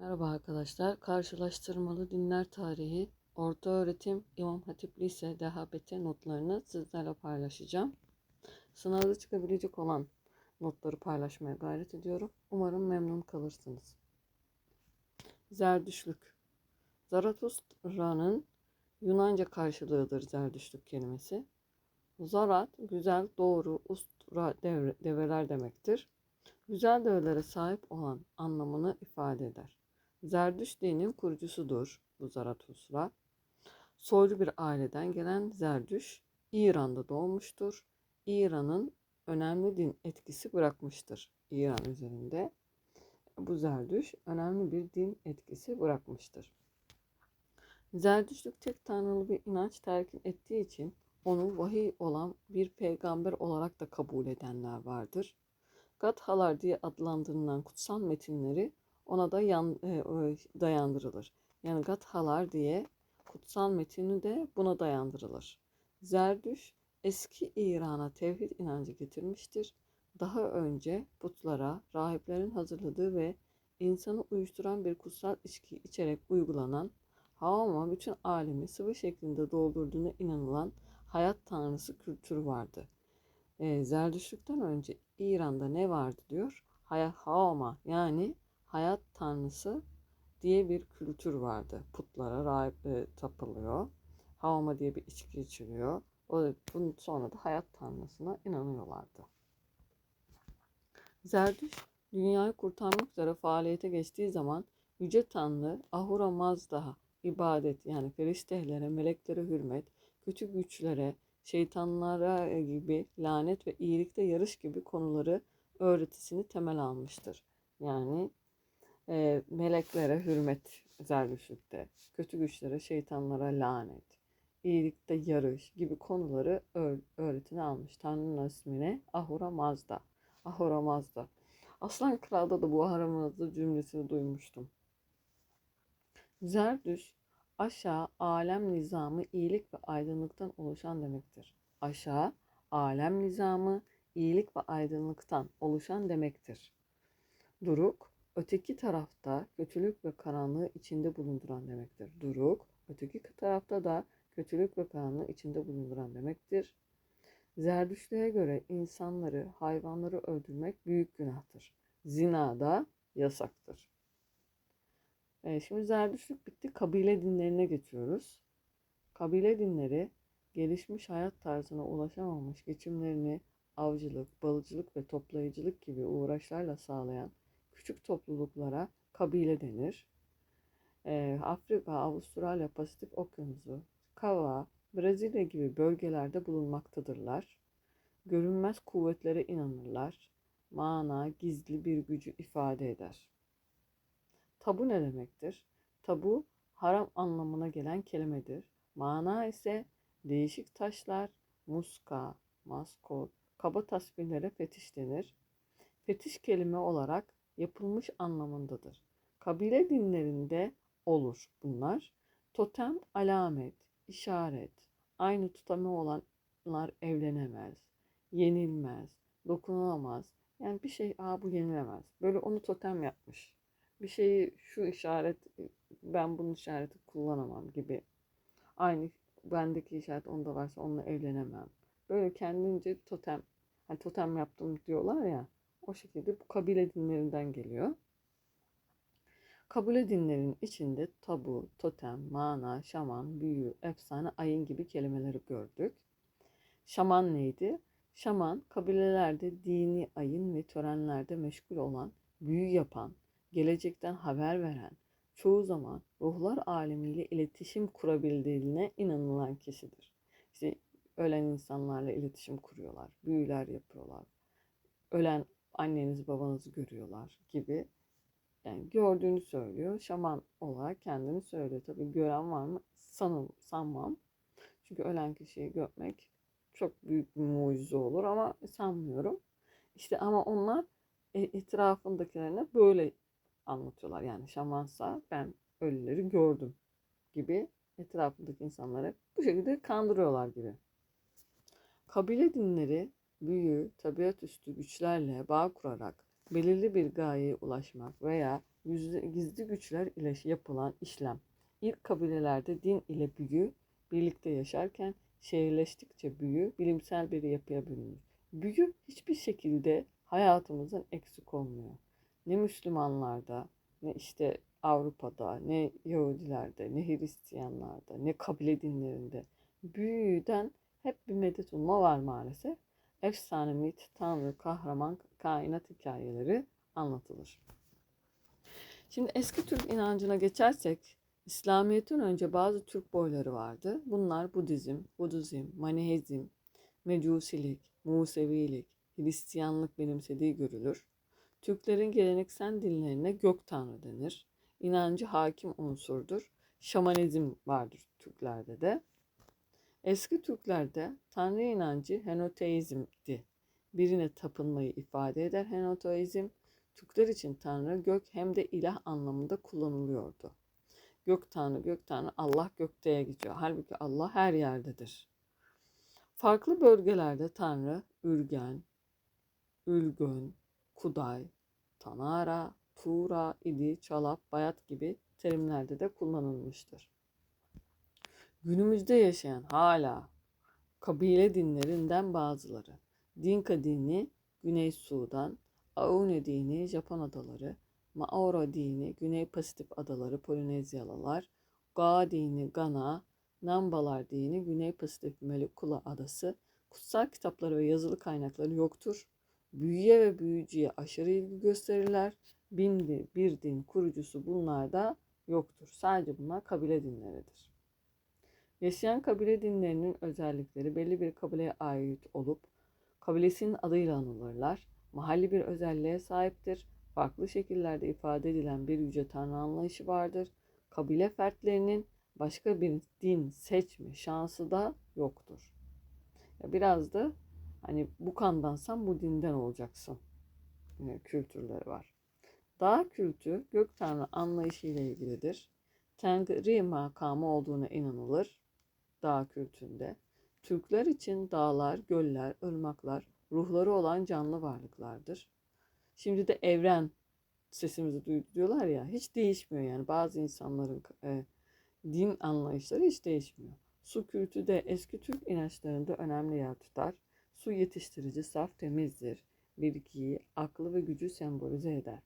Merhaba arkadaşlar. Karşılaştırmalı dinler tarihi Orta Öğretim İmam Hatip Lise DHBT notlarını sizlerle paylaşacağım. Sınavda çıkabilecek olan notları paylaşmaya gayret ediyorum. Umarım memnun kalırsınız. Zerdüşlük Zaratustra'nın Yunanca karşılığıdır Zerdüşlük kelimesi. Zarat, güzel, doğru, ustura, devre, develer demektir. Güzel develere sahip olan anlamını ifade eder. Zerdüş dinin kurucusudur bu Zaratustra. Soylu bir aileden gelen Zerdüş, İran'da doğmuştur. İran'ın önemli din etkisi bırakmıştır İran üzerinde. Bu Zerdüş önemli bir din etkisi bırakmıştır. Zerdüşlük tek tanrılı bir inanç terkin ettiği için onu vahiy olan bir peygamber olarak da kabul edenler vardır. Gathalar diye adlandırılan kutsal metinleri ona da yan, e, dayandırılır. Yani Gathalar diye kutsal metini de buna dayandırılır. Zerdüş eski İran'a tevhid inancı getirmiştir. Daha önce putlara, rahiplerin hazırladığı ve insanı uyuşturan bir kutsal içki içerek uygulanan, Havama bütün alemi sıvı şeklinde doldurduğuna inanılan hayat tanrısı kültürü vardı. E, Zerdüşlükten önce İran'da ne vardı diyor? Havama yani hayat tanrısı diye bir kültür vardı. Putlara rahip e, tapılıyor. Havama diye bir içki içiliyor. O, bunun sonra da hayat tanrısına inanıyorlardı. Zerdüş dünyayı kurtarmak üzere faaliyete geçtiği zaman Yüce Tanrı Ahura Mazda'ha ibadet yani feristehlere, meleklere hürmet, kötü güçlere, şeytanlara gibi lanet ve iyilikte yarış gibi konuları öğretisini temel almıştır. Yani e, meleklere hürmet zerdüşlükte, kötü güçlere, şeytanlara lanet, iyilikte yarış gibi konuları öğretine almış. Tanrı'nın ismine Ahura Mazda. Ahura Mazda. Aslan Kral'da da bu Ahura Mazda cümlesini duymuştum. Zerdüş aşağı alem nizamı iyilik ve aydınlıktan oluşan demektir. Aşağı alem nizamı iyilik ve aydınlıktan oluşan demektir. Duruk öteki tarafta kötülük ve karanlığı içinde bulunduran demektir. Duruk öteki tarafta da kötülük ve karanlığı içinde bulunduran demektir. Zerdüştlüğe göre insanları, hayvanları öldürmek büyük günahtır. Zina da yasaktır. Evet, şimdi Zerdüştlük bitti. Kabile dinlerine geçiyoruz. Kabile dinleri gelişmiş hayat tarzına ulaşamamış geçimlerini avcılık, balıcılık ve toplayıcılık gibi uğraşlarla sağlayan küçük topluluklara kabile denir. Ee, Afrika, Avustralya, Pasifik Okyanusu, Kava, Brezilya gibi bölgelerde bulunmaktadırlar. Görünmez kuvvetlere inanırlar. Mana gizli bir gücü ifade eder. Tabu ne demektir? Tabu haram anlamına gelen kelimedir. Mana ise değişik taşlar, muska, maskot, kaba tasvirlere fetiş denir. Fetiş kelime olarak yapılmış anlamındadır. Kabile dinlerinde olur bunlar. Totem, alamet, işaret, aynı tutamı olanlar evlenemez, yenilmez, dokunulamaz. Yani bir şey, aa bu yenilemez. Böyle onu totem yapmış. Bir şeyi şu işaret, ben bunun işareti kullanamam gibi. Aynı bendeki işaret onda varsa onunla evlenemem. Böyle kendince totem, hani totem yaptım diyorlar ya. O şekilde bu kabile dinlerinden geliyor. Kabile dinlerinin içinde tabu, totem, mana, şaman, büyü, efsane, ayın gibi kelimeleri gördük. Şaman neydi? Şaman kabilelerde dini ayın ve törenlerde meşgul olan, büyü yapan, gelecekten haber veren, çoğu zaman ruhlar alemiyle iletişim kurabildiğine inanılan kişidir. İşte ölen insanlarla iletişim kuruyorlar, büyüler yapıyorlar. Ölen anneniz babanızı görüyorlar gibi. Yani gördüğünü söylüyor. Şaman olarak kendini söylüyor. Tabii gören var mı? Sanım, sanmam. Çünkü ölen kişiyi görmek çok büyük bir mucize olur ama sanmıyorum. İşte ama onlar e, etrafındakilerine böyle anlatıyorlar. Yani şamansa ben ölüleri gördüm gibi etrafındaki insanları bu şekilde kandırıyorlar gibi. Kabile dinleri büyü, tabiat üstü güçlerle bağ kurarak belirli bir gayeye ulaşmak veya gizli, güçler ile yapılan işlem. İlk kabilelerde din ile büyü birlikte yaşarken şehirleştikçe büyü bilimsel bir yapıya bürünür. Büyü hiçbir şekilde hayatımızdan eksik olmuyor. Ne Müslümanlarda, ne işte Avrupa'da, ne Yahudilerde, ne Hristiyanlarda, ne kabile dinlerinde büyüden hep bir medet umma var maalesef. Efsane, mit, tanrı, kahraman, kainat hikayeleri anlatılır. Şimdi eski Türk inancına geçersek, İslamiyet'ten önce bazı Türk boyları vardı. Bunlar Budizm, Budizm, Manihezm, Mecusilik, Musevilik, Hristiyanlık benimsediği görülür. Türklerin geleneksel dinlerine gök tanrı denir. İnancı hakim unsurdur. Şamanizm vardır Türklerde de. Eski Türklerde Tanrı inancı henoteizmdi. Birine tapınmayı ifade eder henoteizm. Türkler için Tanrı gök hem de ilah anlamında kullanılıyordu. Gök Tanrı, gök Tanrı Allah gökteye geçiyor. Halbuki Allah her yerdedir. Farklı bölgelerde Tanrı Ürgen, Ülgön, Kuday, Tanara, Tuğra, İdi, Çalap, Bayat gibi terimlerde de kullanılmıştır. Günümüzde yaşayan hala kabile dinlerinden bazıları. Dinka dini Güney Sudan, Aune dini Japon adaları, Maora dini Güney Pasifik adaları Polinezyalılar, Ga dini Gana, Nambalar dini Güney Pasifik Melekula adası, kutsal kitapları ve yazılı kaynakları yoktur. Büyüye ve büyücüye aşırı ilgi gösterirler. Bin bir din kurucusu bunlarda yoktur. Sadece bunlar kabile dinleridir. Yaşayan kabile dinlerinin özellikleri belli bir kabileye ait olup kabilesinin adıyla anılırlar. Mahalli bir özelliğe sahiptir. Farklı şekillerde ifade edilen bir yüce tanrı anlayışı vardır. Kabile fertlerinin başka bir din seçme şansı da yoktur. Ya biraz da hani bu kandansan bu dinden olacaksın e, kültürleri var. Dağ kültü gök tanrı anlayışı ile ilgilidir. Tengri makamı olduğuna inanılır dağ kültünde. Türkler için dağlar, göller, ırmaklar ruhları olan canlı varlıklardır. Şimdi de evren sesimizi duydu diyorlar ya hiç değişmiyor yani bazı insanların e, din anlayışları hiç değişmiyor. Su kültü de eski Türk inançlarında önemli yer tutar. Su yetiştirici, saf, temizdir. Bilgiyi, aklı ve gücü sembolize eder.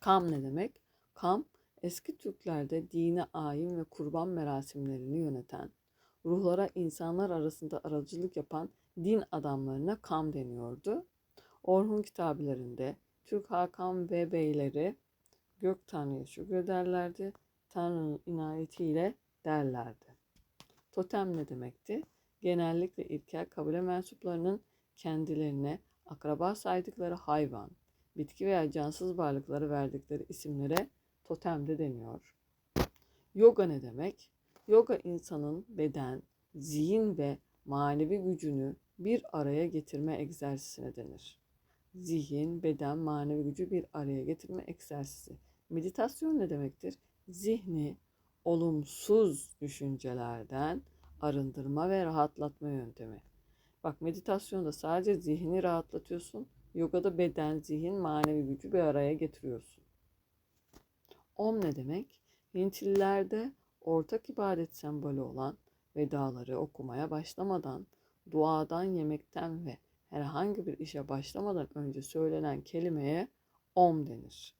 Kam ne demek? Kam, eski Türklerde dine ayin ve kurban merasimlerini yöneten, ruhlara insanlar arasında aracılık yapan din adamlarına kam deniyordu. Orhun kitabelerinde Türk Hakan ve beyleri gök tanrıya şükrederlerdi. Tanrı'nın inayetiyle derlerdi. Totem ne demekti? Genellikle ilkel kabile mensuplarının kendilerine akraba saydıkları hayvan, bitki veya cansız varlıkları verdikleri isimlere totem de deniyor. Yoga ne demek? Yoga insanın beden, zihin ve manevi gücünü bir araya getirme egzersizine denir. Zihin, beden, manevi gücü bir araya getirme egzersizi. Meditasyon ne demektir? Zihni olumsuz düşüncelerden arındırma ve rahatlatma yöntemi. Bak meditasyonda sadece zihni rahatlatıyorsun. Yogada beden, zihin, manevi gücü bir araya getiriyorsun. Om ne demek? Hintlilerde ortak ibadet sembolü olan vedaları okumaya başlamadan, duadan, yemekten ve herhangi bir işe başlamadan önce söylenen kelimeye om denir.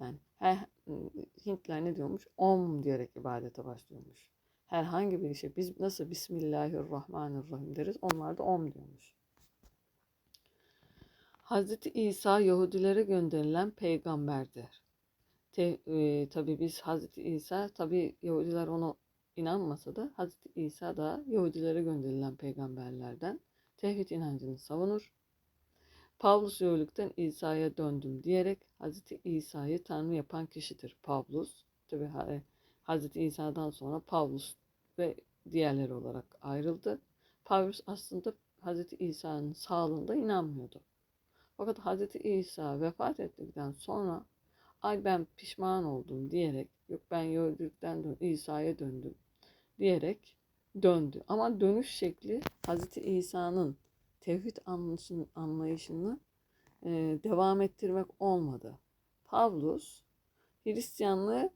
Yani her, Hintler ne diyormuş? Om diyerek ibadete başlıyormuş. Herhangi bir işe biz nasıl Bismillahirrahmanirrahim deriz onlar da om diyormuş. Hazreti İsa Yahudilere gönderilen peygamberdir. Te, e, tabii biz Hazreti İsa tabii Yahudiler ona inanmasa da Hazreti İsa da Yahudilere gönderilen peygamberlerden tevhid inancını savunur. Pavlus Yahudilikten İsa'ya döndüm diyerek Hazreti İsa'yı Tanrı yapan kişidir Pavlus. Tabi Hazreti İsa'dan sonra Pavlus ve diğerleri olarak ayrıldı. Pavlus aslında Hazreti İsa'nın sağlığında inanmıyordu. Fakat Hazreti İsa vefat ettikten sonra ay ben pişman oldum diyerek yok ben Yahudilikten dön İsa'ya döndüm diyerek döndü. Ama dönüş şekli Hazreti İsa'nın tevhid anlayışını, anlayışını e, devam ettirmek olmadı. Pavlus Hristiyanlığı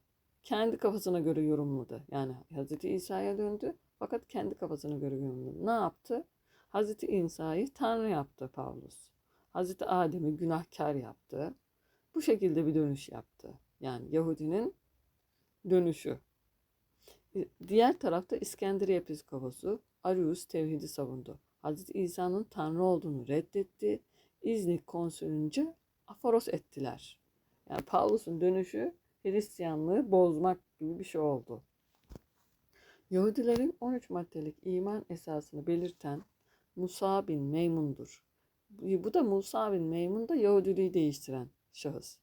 kendi kafasına göre yorumladı. Yani Hz. İsa'ya döndü fakat kendi kafasına göre yorumladı. Ne yaptı? Hz. İsa'yı Tanrı yaptı Pavlus. Hz. Adem'i günahkar yaptı. Bu şekilde bir dönüş yaptı. Yani Yahudinin dönüşü. Diğer tarafta İskenderiye Episkoposu Arius tevhidi savundu. Hz. İsa'nın Tanrı olduğunu reddetti. İznik konsülünce aforos ettiler. Yani Pavlus'un dönüşü Hristiyanlığı bozmak gibi bir şey oldu. Yahudilerin 13 maddelik iman esasını belirten Musa bin Meymun'dur. Bu da Musa bin Meymun da Yahudiliği değiştiren şahıs.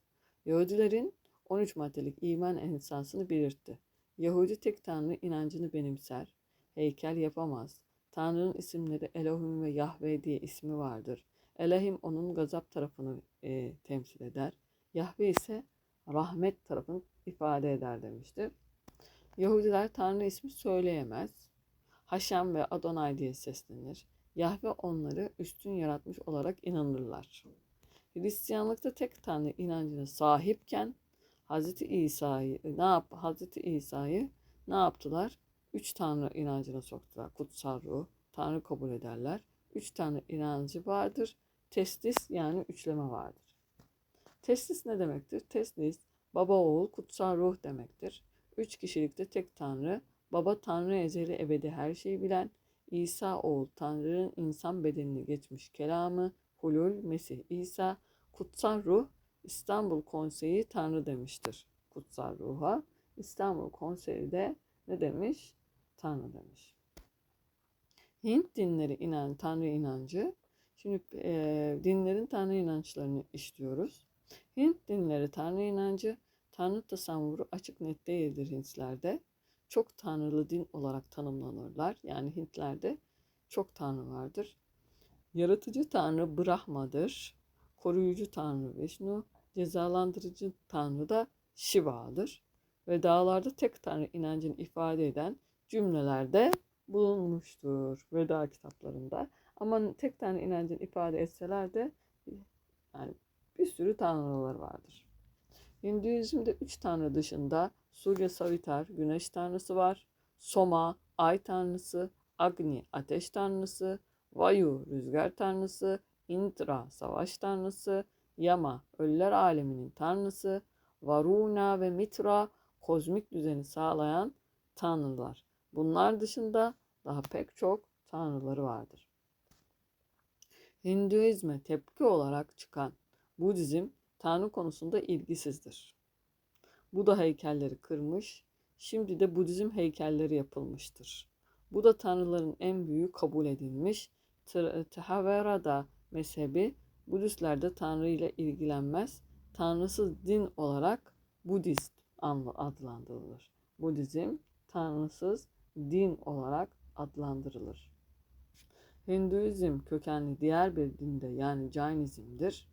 Yahudilerin 13 maddelik iman esasını belirtti. Yahudi tek Tanrı inancını benimser, heykel yapamaz. Tanrı'nın isimleri Elohim ve Yahve diye ismi vardır. Elohim onun gazap tarafını e, temsil eder. Yahve ise rahmet tarafını ifade eder demiştir. Yahudiler Tanrı ismi söyleyemez. Haşem ve Adonay diye seslenir. Yahve onları üstün yaratmış olarak inanırlar. Hristiyanlıkta tek Tanrı inancına sahipken Hz. İsa'yı ne yap Hz. İsa'yı ne yaptılar? Üç Tanrı inancına soktular. Kutsal ruh, Tanrı kabul ederler. Üç Tanrı inancı vardır. Testis yani üçleme vardır. Testis ne demektir? Testis baba oğul kutsal ruh demektir. Üç kişilikte tek Tanrı, baba Tanrı ezeli ebedi her şeyi bilen, İsa oğul Tanrı'nın insan bedenini geçmiş kelamı, Hulul Mesih İsa, kutsal ruh İstanbul Konseyi Tanrı demiştir kutsal ruha. İstanbul Konseyi de ne demiş? Tanrı demiş. Hint dinleri inan Tanrı inancı. Şimdi e, dinlerin Tanrı inançlarını işliyoruz. Hint dinleri Tanrı inancı, Tanrı tasavvuru açık net değildir Hintlerde. Çok tanrılı din olarak tanımlanırlar. Yani Hintlerde çok tanrı vardır. Yaratıcı tanrı Brahma'dır. Koruyucu tanrı Vishnu, cezalandırıcı tanrı da Shiva'dır. Ve dağlarda tek tanrı inancını ifade eden cümlelerde bulunmuştur Veda kitaplarında. Ama tek tanrı inancını ifade etseler de yani bir sürü tanrılar vardır. Hinduizm'de üç tanrı dışında Surya Savitar, güneş tanrısı var. Soma, ay tanrısı. Agni, ateş tanrısı. Vayu, rüzgar tanrısı. Indra, savaş tanrısı. Yama, ölüler aleminin tanrısı. Varuna ve Mitra, kozmik düzeni sağlayan tanrılar. Bunlar dışında daha pek çok tanrıları vardır. Hinduizme tepki olarak çıkan Budizm tanrı konusunda ilgisizdir. Buda heykelleri kırmış, şimdi de Budizm heykelleri yapılmıştır. Bu da tanrıların en büyüğü kabul edilmiş. Theravada mezhebi Budistler de tanrı ile ilgilenmez. Tanrısız din olarak Budist adlandırılır. Budizm tanrısız din olarak adlandırılır. Hinduizm kökenli diğer bir dinde yani Jainizm'dir.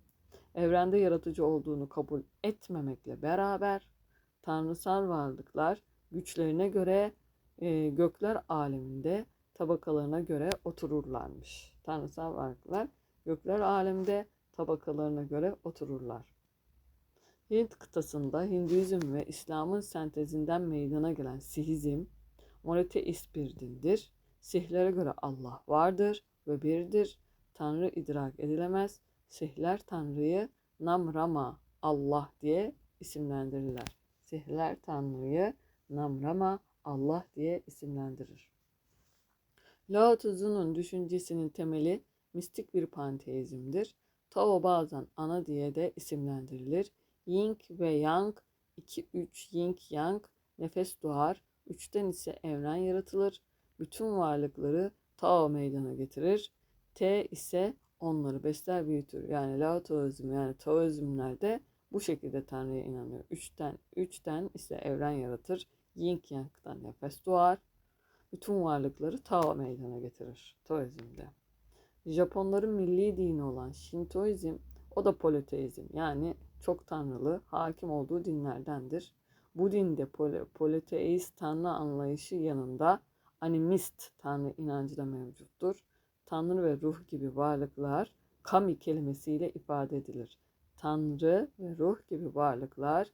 Evrende yaratıcı olduğunu kabul etmemekle beraber tanrısal varlıklar güçlerine göre e, gökler aleminde tabakalarına göre otururlarmış. Tanrısal varlıklar gökler aleminde tabakalarına göre otururlar. Hint kıtasında Hinduizm ve İslam'ın sentezinden meydana gelen Sihizm, monoteist bir dindir. Sihlere göre Allah vardır ve birdir. Tanrı idrak edilemez. Sihler Tanrı'yı Namrama Allah diye isimlendirirler. Sihler Tanrı'yı Namrama Allah diye isimlendirir. Lao Tzu'nun düşüncesinin temeli mistik bir panteizmdir. Tao bazen ana diye de isimlendirilir. Ying ve Yang, 2-3 Ying Yang, nefes doğar, üçten ise evren yaratılır. Bütün varlıkları Tao meydana getirir. T ise onları besler büyütür. Yani Lao Taoizm yani Taoizmlerde bu şekilde Tanrı'ya inanıyor. Üçten, üçten ise evren yaratır. Yin Yang'dan nefes doğar. Bütün varlıkları Tao meydana getirir Taoizm'de. Japonların milli dini olan Shintoizm o da politeizm yani çok tanrılı hakim olduğu dinlerdendir. Bu dinde pol politeist tanrı anlayışı yanında animist tanrı inancı da mevcuttur. Tanrı ve ruh gibi varlıklar kami kelimesiyle ifade edilir. Tanrı ve ruh gibi varlıklar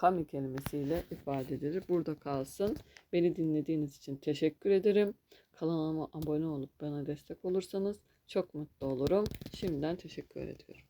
kami kelimesiyle ifade edilir. Burada kalsın. Beni dinlediğiniz için teşekkür ederim. Kanalıma abone olup bana destek olursanız çok mutlu olurum. Şimdiden teşekkür ediyorum.